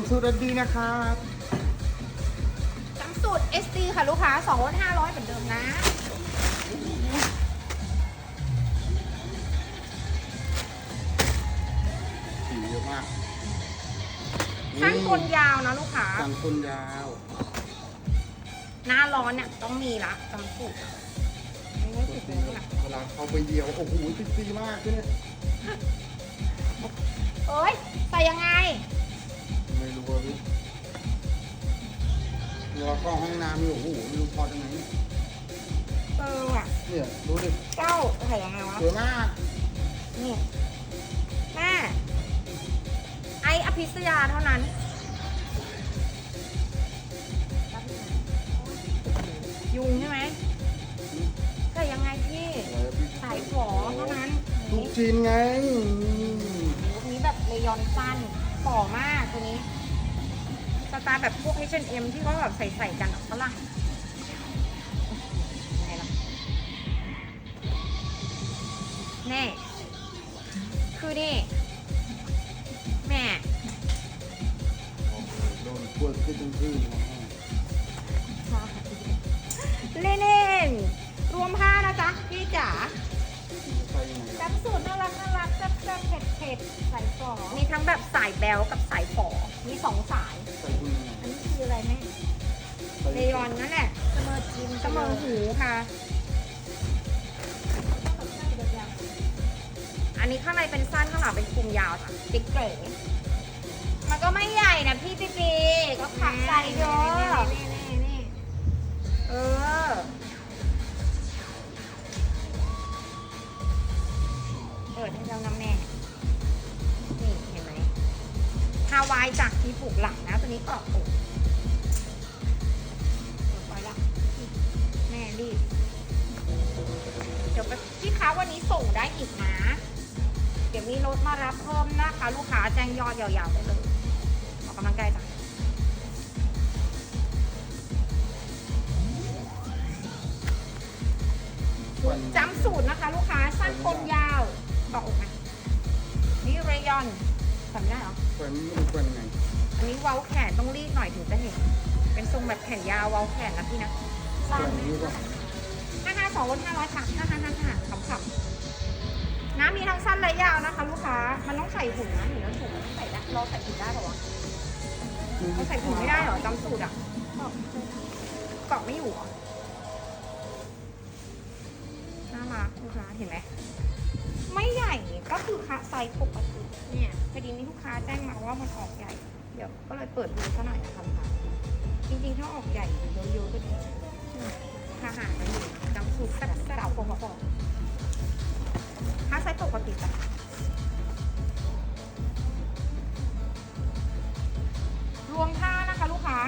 จำสูตรดีนะครับจำสูตร SD ค่ะลูกค้า2ลด500 เหมือนเดิมนะสีเยอะมากสั้นกลยาวนะลูกค้าสั้นคนยาว หน้าร้อนเนี่ยต้องมีละจำสูตรไม่ได้ติดเลยนะเวลาเขาไปเดียว โอ้โหติดซีมากเลยเนี่ยเอ้ย ใส่ยังไง ไม่รู้ว่าพี่เวลาเข้าห้องน้ำนี่โอ้โหไม่รู้พอตรงไหนเนี่ยเออว่ะเนี่ยดูดิเจ้าใส่ยังไงวะสวยมากนี่แม่ไออภิษยาเท่านั้นยุงใช่ไหมใส่ยังไงพี่อะไรอะพี่สายฝอเท่านั้นทุกจีนไงลูกนี้แบบเลยอนสั้น ฝ่อมากตัวนี้ สไตล์แบบพวก H&M ที่เขาแบบใส่ใส่ๆกันอะฝรั่งไงล่ะแน่คือนี่ แม่โดนปวดขึ้นขึ้นเล่นเองรวมผ้านะจ๊ะพี่จ๋า ยังไงอะจำสูตรน่ารักน่ารักแซ่บแซ่บเผ็ดเผ็ดสายฝอมีทั้งแบบสายแบลกับสายฝอมีสองสาย ใส่คุณยังไงอันนี้คืออะไรแม่ใส่เลยอนนั่นแหละเสมอจิมเสมอหูค่ะ อันนี้ข้างในเป็นสั้นข้างหลังเป็นคลุมยาวจ้ะติ๊กเก๋มันก็ไม่ใหญ่นะพี่ปีปีก็ขับใจเยอะ นี่นี่นี่เออ จากที่ผูกหลังนะ ตัวนี้ออกเปิดไว้ละแม่รีบ เดี๋ยวพี่ค้าวันนี้ส่งได้อีกนะ เดี๋ยวมีรถมารับเพิ่มนะคะ ลูกค้าแจ้งยอดยาวๆได้เลยออกกำลังกายจ้ะฟันจำสูตรนะคะ ลูกค้าสั้นกลยาวบอกอกนะนี่เรยอน จำได้เหรอฟันมันฟันไงอันนี้เว้าแขนต้องรีดหน่อยถึงจะเห็น เป็นทรงแบบแขนยาวเว้าแขนนะพี่นะฟันนี้ก็ห้าห้าสองลดห้าร้อยค่ะห้าห้าห้าห้าขำขำน้ำมีทั้งสั้นและยาวนะคะ ลูกค้า มันต้องใส่ถุงนะหนูแล้วถุงมันต้องใส่ได้เราใส่ถุงได้เหรอวะเราใส่ถุงไม่ได้เหรอจำสูตรอะเกาะไม่อยู่เหรอน่ารักลูกค้าเห็นไหม ไม่ใหญ่ก็คือคะไซส์ปกติเนี่ยพอดีนี้ลูกค้าแจ้งมาว่ามันออกใหญ่ เดี๋ยวก็เลยเปิดดูซะหน่อยนะคะจริงๆถ้าออกใหญ่เยอะๆก็ดีถ้าหารมันอยู่จำสูตรแซ่บๆเอาผมบอกถ้าไซส์ปกติจ้ะรวมผ้านะคะลูกค้า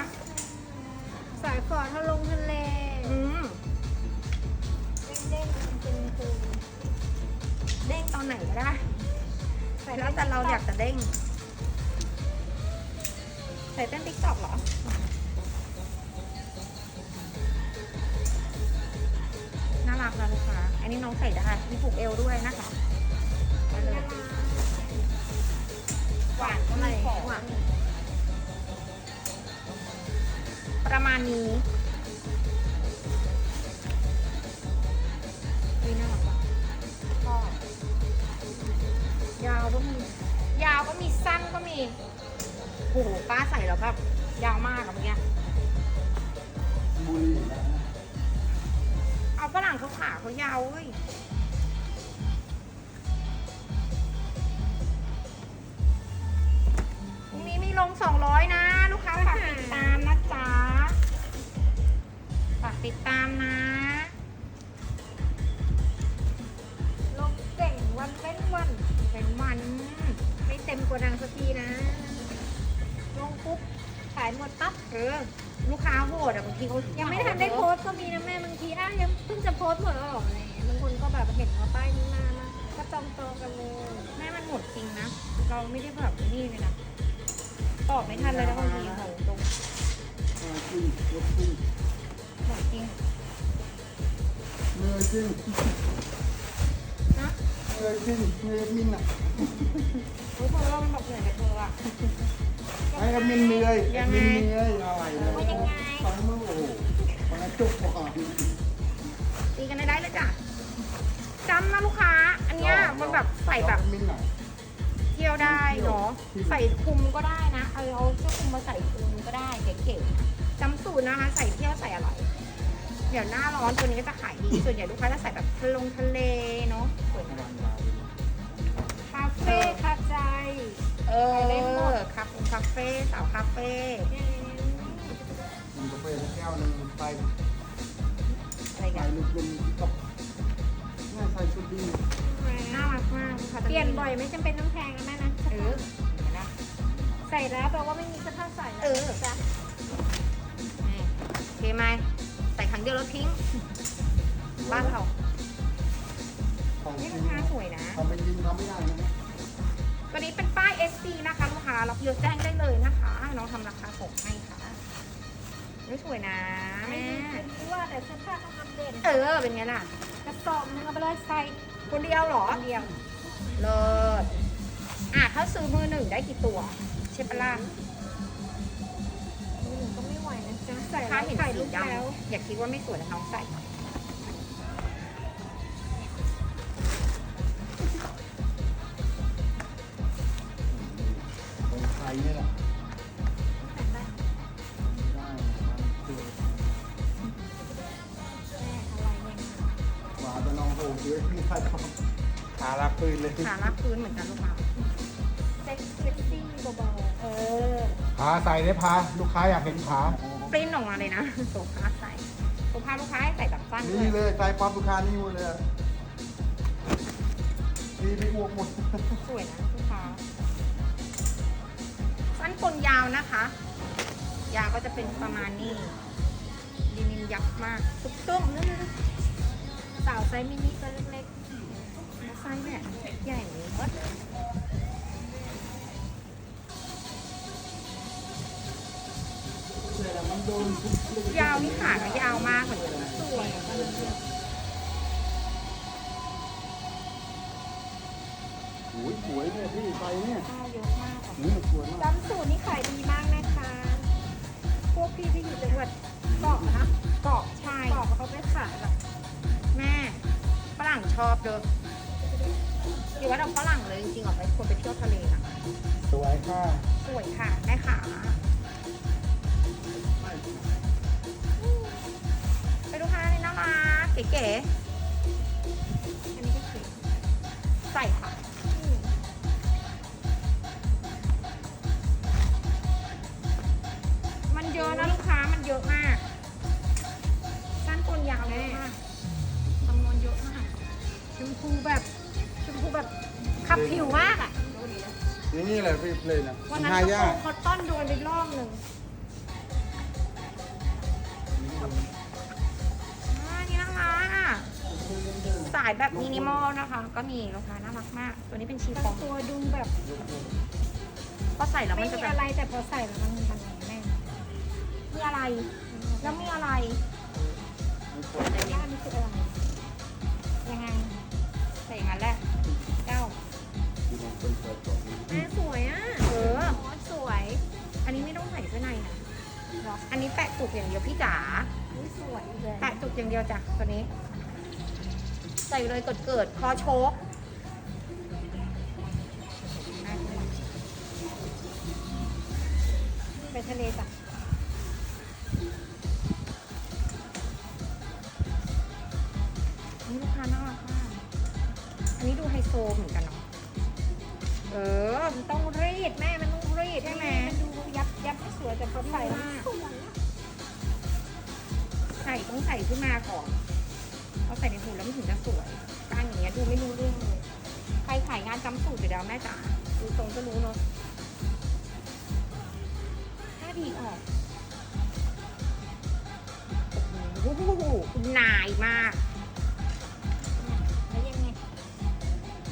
สายฝอทะลงทะเล ไหนก็ได้แล้วแต่เราอยากจะเด้ง ใส่เต้นติ๊กต็อกเหรอน่ารักนะลูกค้าอันนี้น้องใส่ได้มีผูกเอวด้วยนะคะมาเลยหวานก็ไม่ขออะประมาณนี้ ยาวก็มียาวก็มีสั้นก็มีโหป้าใส่แล้วแบบยาวมากอะเมื่อกี้บุรีเอาฝรั่งเขาขาเขายาวเว้ยพรุ่งนี้มีลง200นะ ลูกค้าฝากติดตามนะจ๊ะฝากติดตามนะ เป็นวัน ไม่เต็มกว่าดังสักทีนะ ลงปุ๊บขายหมดปั๊บเออ ลูกค้าโหดอะบางทีเขายัยังไม่ทันได้โพสต์ก็มีนะแม่บางทีอะยังเพิ่งจะโพสต์หมดแล้วเหรออะไรอย่างเงี้ยบางคนก็แบบเห็นว่าป้ายนี้มามาก็จองโตวกันเลยแม่มันหมดจริงนะ เราไม่ได้แบบนี่เลยนะตอบไม่ทันเลยนะบางทีโหตรงอ่าขึ้นยกขึ้นหมดจริงเหนื่อยจริงนะ เหนื่อยจริเหนื่อยมินอะเอรู้เธอมันบอกเหนื่อยกับเธออะไอ้แอดมินเหนื่อยยังไงมินเหนื่อยอะไรเนี่ยว่ายังไงฟังมึงโอ้โหฟังจุกก่อนตีกันได้เลยจ้ะจำนะลูกค้า อันเนี้ยมันแบบใส่แบบเที่ยวได้เนาะใส่คุมก็ได้นะเอาเอาเสื้อคุมมาใส่คุมก็ได้เก๋ๆจำสูตรนะคะ ใส่เที่ยวใส่อะไรเดี๋ยวหน้าร้อนตัวนี้ก็จะขายดีส่วนใหญ่ลูกค้าจะใส่แบบทะลงทะเลเนาะสวยงาม เฟ่เฟ่คาใจเอไปเล่นหมอดคาคาเฟ่สาวคาเฟ่มีกาแฟสักแก้วหนึงใส่อะไรใส่กันลูกลมกับแม่ใส่ชุดดีน่ารักมากค้าจะเปลี่ยนบ่อยไม่จำเป็นต้องแพงนะแม่นะเออเห็นไหมนะใส่แล้วแปลว่าไม่มีเสื้อผ้าใส่แล้วเออจ้ะโอเคไหมใส่ครั้งเดียวแล้วทิ้ง บ้านเราของนี่ลูกค้าสวยนะทำเป็นจริงทำไม่ได้นะ ตัวนี้เป็นป้าย SD นะคะลูกค้ารับเยอะแจ้งได้เลยนะคะน้องทำราคาส่งให้ค่ะนี่สวยนะไม่แม่ดีคิดว่าแต่เสื้อผ้าต้องอัปเดตเออเป็นไงล่ะกระสอบนึงเอาไปเลยใส่คนเดียวเหรอคนเดียวเลิศอะถ้าซื้อมือหนึ่งได้กี่ตัวใช่ปะล่ะมือหนึ่งก็ไม่ไหวนะจ๊ะใส่ถ้าแล้วเห็นถ่ายสีรูปดแล้วำอย่าคิดว่าไม่สวยนะน้องใส่ ขาลักปืนเลยขาลากพื้นเหมือนกันลูกค้าเซ็กเซ็กซี่เบาๆเออพาใส่ได้พาลูกค้าอยากเห็นขาปริ้นออกมาเลยนะโซฟาใส่โซฟาลูกค้าให้ใส่แบบสั้นด้วนี่ยเลยใส่ปั๊บลูกค้านี่หมดเลยอะนี่ไปอ้วกหมดสวยนะลูกค้าสั้นกลยาวนะคะ ยาวก็จะเป็นประมาณนี้ดีนินยักษ์มากซุปตุ้มนั่นนะสาวไซส์มินิตัวเล็ก ไซส์แบบใหญ่เลยเว้ยมันโดยาวนี่ขาก็ยาวมากเหมือนกันๆสวยอะโอ้ยสวยเนี่ยพี่ใส่เนี่ยผ้าเยอะมากอะนี่สวยมากจำสูตรนี่ขายดีมากนะคะ พวกพี่ที่อยู่จังหวัดเกาะนะเกาะใช่เกาะเขาไปขายแบบแม่ฝรั่งชอบเด้อ อยู่ว่าเราฝรั่งเลยจริงๆออกไปควรไปเที่ยวทะเลนะสวยค่ะ สวยค่ะแม่ขาไปดูค่ะนี่น่ารักเก๋อั ยากคอตตอนโดนไปรอบหนึ่งอ่านี่น่ารักอะ สายแบบมินิมอลนะคะ ก็มีลูกค้าน่ารักมาก ตัวนี้เป็นชีฟแต่องตัวดูแบบพอใส่แล้วไม่มันจะมีแบบอะไรแต่พอใส่แล้วมันมันแน่นมีอะไร แล้วมีอะไรแต่ย่านี่คืออะไรยังไงใส่อย่างนั้นแหละเจ้า แม่สวยอะ เอออ๋อสวย อันนี้ไม่ต้องใส่เสื้อในนะอันนี้แปะจุกอย่างเดียวพี่จ๋า อุ๊ยสวยเลยแปะจุกอย่างเดียวจ้ะตัวนี้ ใส่เลยกดเกิดคอโชกไปทะเลจ้ะนี่ลูกค้าน่ารักมากอันนี้ดูไฮโซเหมือนกันเนาะ เออ มันต้องรีดแม่ มันต้องรีดใช่ไหมมันดูยับยับให้สวยแต่พอใส่แล้วมันสวยอะใส่ต้องใส่ขึ้นมาก่อนเอาใส่ในหูแล้วมันถึงจะสวยการอย่างเงี้ยดูไม่รู้เรื่องเลยใครขายงานจำสูตรอยู่แล้วแม่จ๋าดูตรงก็รู้เนาะถ้าดีออกโอ้โหคุณนายมากแล้วยังไง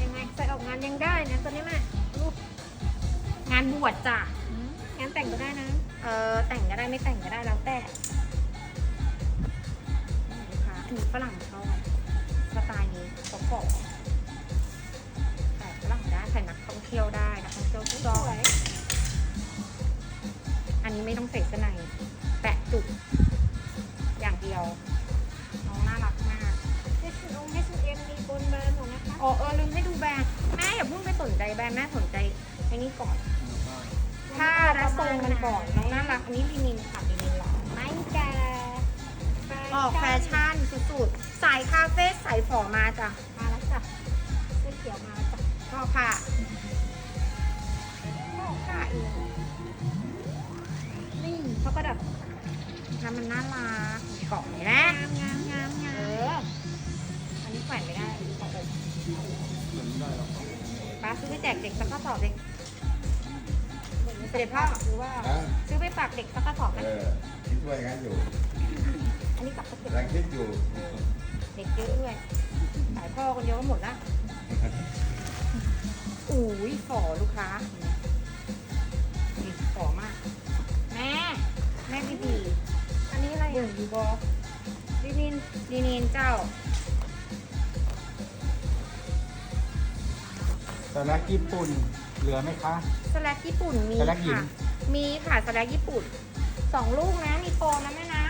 ยังไงใส่ออกงานยังได้นะตอนนี้แม่ลูก งานบวชจ้ะงานแต่งก็ได้นะ เออแต่งก็ได้ไม่แต่งก็ได้แล้วแต่ลูกค่ะอันนี้ฝรั่งชอบสไตล์นี้ขอขอแต่ฝรั่งได้ใส่นักท่องเที่ยวได้นักท่องเที่ยวชอบอันนี้ไม่ต้องใส่เสื้ในแปะจุกอย่างเดียวน้องน่ารักมากให้ชุดองให้ชุดเอ็มมีบนแบรนด์หองนะคะอ๋อเออลืมให้ดูแบรนด์แม่อย่าเพิ่งไปสนใจแบรนด์แม่สนใจไอ้นี่ก่อน ผ้าและทรงมันก่อนน้องน่ารักอันนี้ลินินค่ะลินินหรอไม่แก่ออกแฟชั่นสุดๆ สายคาเฟ่สายฝอมาจ้ะ มาแล้วจ้ะเสื้อเขียวมาแล้วจ้ะก็ค่ะก็ค่ะเองนี่เขาก็แบบน้ำมันน่ารักเกาะเลยนะงามงามงามเองามออันนี้แขวนไม่ได้ขออกเหมือนได้หรอกป้าซื้อไปแจกเด็กสักกระสอบเด็ก เสด็จพ่อหรือว่าอะซื้อไปฝากเด็กสักกระสอบไหมเออคิดว่าอย่างนั้นอยู่อันนี้กลับไปเก็บกำลังคิดอยู่เด็กเยอะด้วยสายพ่อคนเดียวก็หมดละอุ้ยฝอลูกค้านี่ฝอมาก แม่ แม่ดีดีอันนี้อะไรเบิ่งอยู่บอดีนินดีนินเจ้าแต่ละญี่ปุ่น เหลือไหมคะ สแลกญี่ปุ่นมีสแลกหญิง ค่ะ มีค่ะสแลกญี่ปุ่นสองลูกนะ มีโปรนะแม่นะ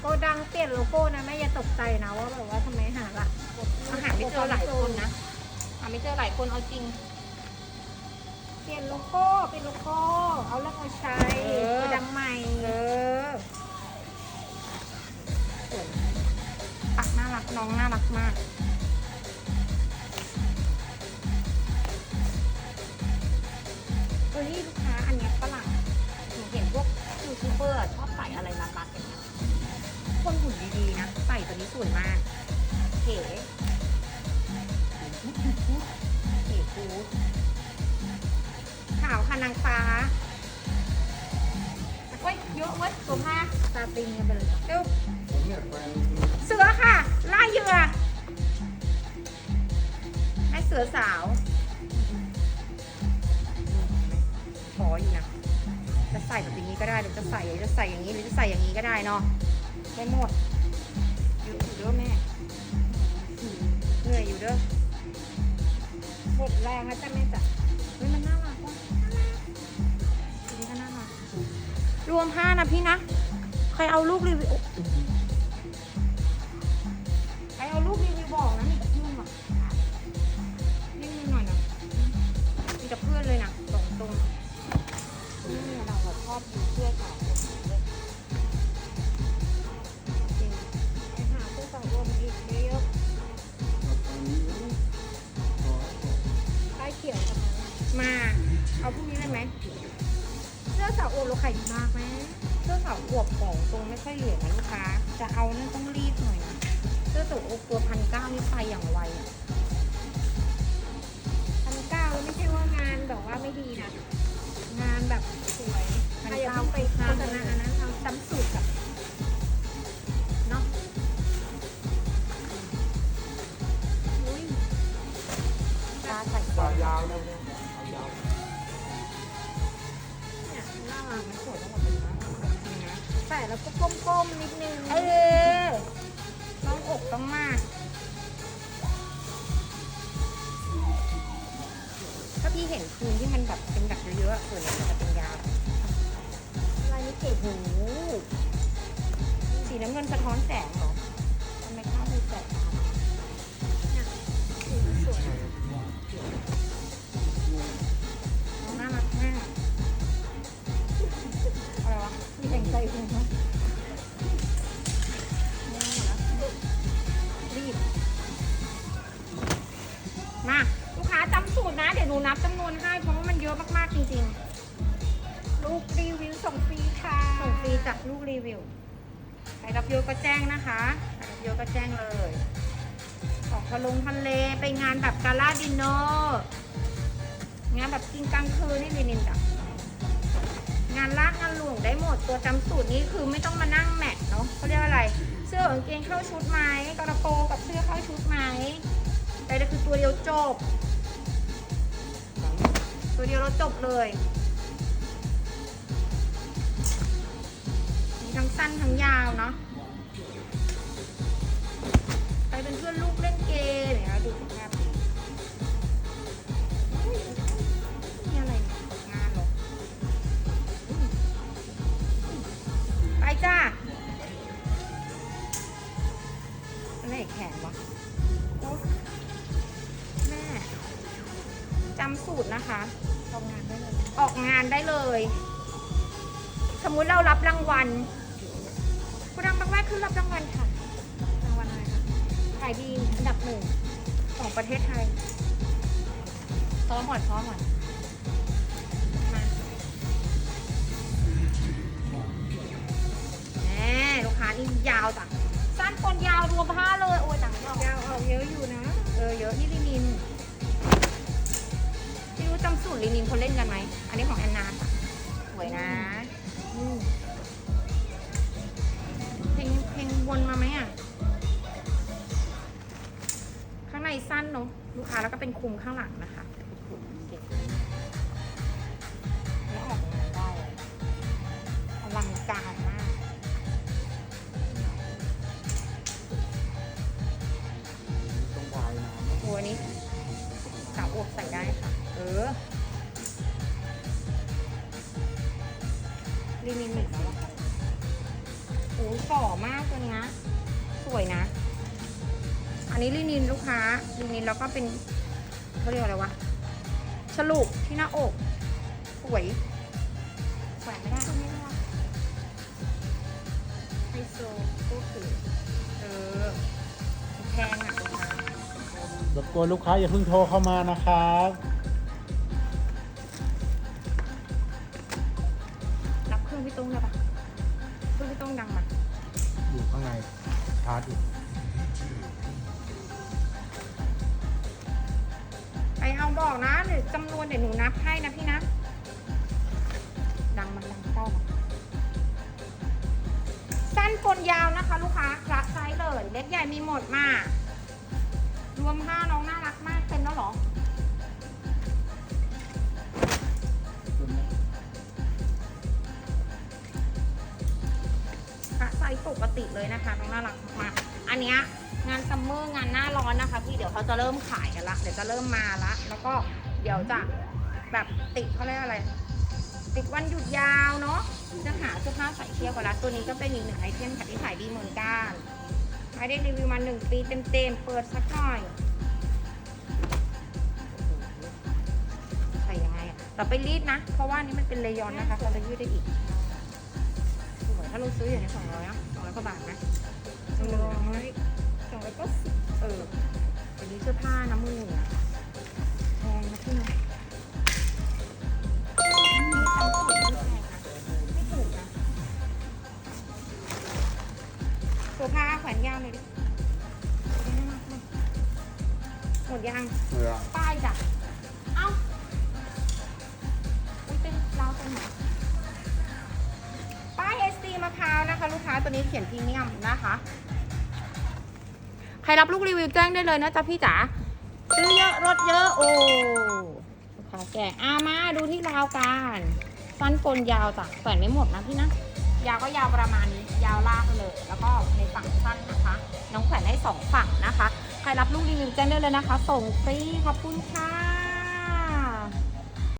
โกดังเปลี่ยนโลโก้นะแม่อย่าตกใจนะว่าแบบว่าทำไมหาละอาหารไม่เจอหลายคนนะหาไม่เจอหลายคนเอาจริง เปลี่ยนโลโก้เป็นโลโก้เอาเรื่องเอาใช้เออ โกดังใหม่เออสวยปักน่ารักน้องน่ารักมาก เฮ้ยลูกค้าอันเนี้ยฝรั่งหนูเห็นพวกยูทูบเบอร์ชอบใส่อะไรรัดๆอย่างเงี้ยคนหุ่นดีๆนะใส่ตัวนี้สวยมากเก๋เก๋กูขาวค่ะนางฟ้าเว้ยเยอะเว้ยตัวผ้าตาติงกันไปเลยเร็วเนี่ยแฟนเสือค่ะล่าเหยื่อให้เสือสาว นี้ก็ได้หรือจะใส่จะใส่อย่างนี้หรือจะใส่อย่างนี้ก็ได้เนาะได้หมดอยู่อยู่เด้อแม่เหนื่อยอยู่เด้อหมดแรงแล้วจ้ะแม่จ้ะเฮ้ยมันน่ารักว่ะอันนี้ก็น่ารักรวมห้านะพี่นะ ใครเอาลูกรีวิว ส่วนใหญ่มันจะเป็นยาวลายนี้เก๋หูสีน้ำเงินสะท้อนแสงเหรอ ยอะมากๆจริงลูกรีวิวส่งฟรีค่ะๆส่งฟรีจากลูกรีวิวใครรับเยอะก็แจ้งนะคะใครรับเยอะก็แจ้งเลยของทะลงทะเลไปงานแบบกาล่าดินเนอร์งานแบบกินกลางคืนนี่ลินินจ้ะงานลากงานหลวงได้หมดตัวจำสูตรนี้คือไม่ต้องมานั่งแมทเนาะเขาเรียกว่าอะไร เสื้อกางเกงเข้าชุดไหมกระโปรงกับเสื้อเข้าชุดไหมแต่นี่คือตัวเดียวจบ ตัวเดียวเราจบเลยมีทั้งสั้นทั้งยาวเนาะไปเป็นเพื่อนลูกเล่นเกมเดี๋ยวดูสภาพนี่อะไรงานหรอไปจ้าอะไรแข็งวะ จำสูตรนะคะทำงานได้เลยออกงานได้เลย สมมุติเรารับรางวัลคุณดังบางแวกคือรับรางวัลค่ะ รางวัลอะไรคะขายดีอันดับหนึ่งของประเทศไทย ซ้อมหมดซ้อมหมดมาแหมลูกค้านี่ยาวจ้ะสั้นปนยาวรวมผ้าเลย โอ้ยจังยาวยาวออกเยอะอยู่นะ เออเยอะนี่ลินินพี่ รู้จำสูตรลินินเขาเล่นกันไหม อันนี้ของแอนนาค่ะ สวยนะอืมเพลงเพลงวนมาไหมอะ ข้างในสั้นเนอะลูกค้าแล้วก็เป็นคลุมข้างหลังนะคะ ออลินินหนึ่งแล้วอะค่ะโอ้ยฝ่อมากตัวเนี้ยสวยนะ อันนี้ลินินลูกค้าลินินแล้วก็เป็นเขาเรียกอะไรวะฉลุที่หน้าอกสวยแขวนไม่ได้ไม่ได้ไฮโซก็คือเออแพงอะลูกค้ารบกวนลูกค้าอย่าเพิ่งโทรเข้ามานะครับรับ ไปเอาบอกนะเดี๋ยวจำนวนเดี๋ยวหนูนับให้นะพี่นะ ดังมันดังเข้ามาสั้นปนยาวนะคะ ลูกค้าละไซส์เลย เล็กใหญ่มีหมดมาก รวมผ้าน้องน่ารักมากเต็มแล้วหรอพระไซส์ปกติเลยนะคะน้องน่ารักมากอันเนี้ย งานซัมเมอร์งานหน้าร้อนนะคะพี่เดี๋ยวเขาจะเริ่มขายกันละ เดี๋ยวจะเริ่มมาละ แล้วก็เดี๋ยวจะแบบติดเขาเรียกอะไร ติดวันหยุดยาวเนาะจะหาเสื้อผ้าใส่เที่ยวกันละตัวนี้ก็เป็นอีกหนึ่งไอเทมค่ะที่ขายดีเหมือนกันไม่ได้รีวิวมาหนึ่งปีเต็มๆเปิดสักหน่อยใส่ยังไงอะแต่ไปรีดนะ เพราะว่านี่มันเป็นเลยอนนะคะเราจะยืดได้อีกถ้าเราซื้ออย่างนี้สองร้อยอะสองร้อยกว่าบาทไหมสองร้อย สองร้อยก็เออวันนี้เสื้อผ้าน้ำมือแพงนะพี่นะตังค์ถูกไม่แพงนะไม่ถูกนะเสื้อผ้าแขวนยาวเลยดิหมดยังเมื่อป้ายจ้ะเอ้าอุ้ยเป็นเราวเป็นไหนป้าย SD มะพร้าวนะคะ ลูกค้าตัวนี้เขียนพรีเมียมนะคะ ใครรับลูกรีวิวแจ้งได้เลยนะจ๊ะพี่จ๋าซื้อเยอะรถเยอะโอ้ลูกค้าแก่อามาดูที่ราวกันสั้นปนยาวจ้ะแขวนไม่หมดนะพี่นะยาวก็ยาวประมาณนี้ยาวลากไปเลย แล้วก็ในฝั่งสั้นนะคะ น้องแขวนได้สองฝั่งนะคะ ใครรับลูกรีวิวแจ้งได้เลยนะคะ ส่งฟรีขอบคุณค่ะ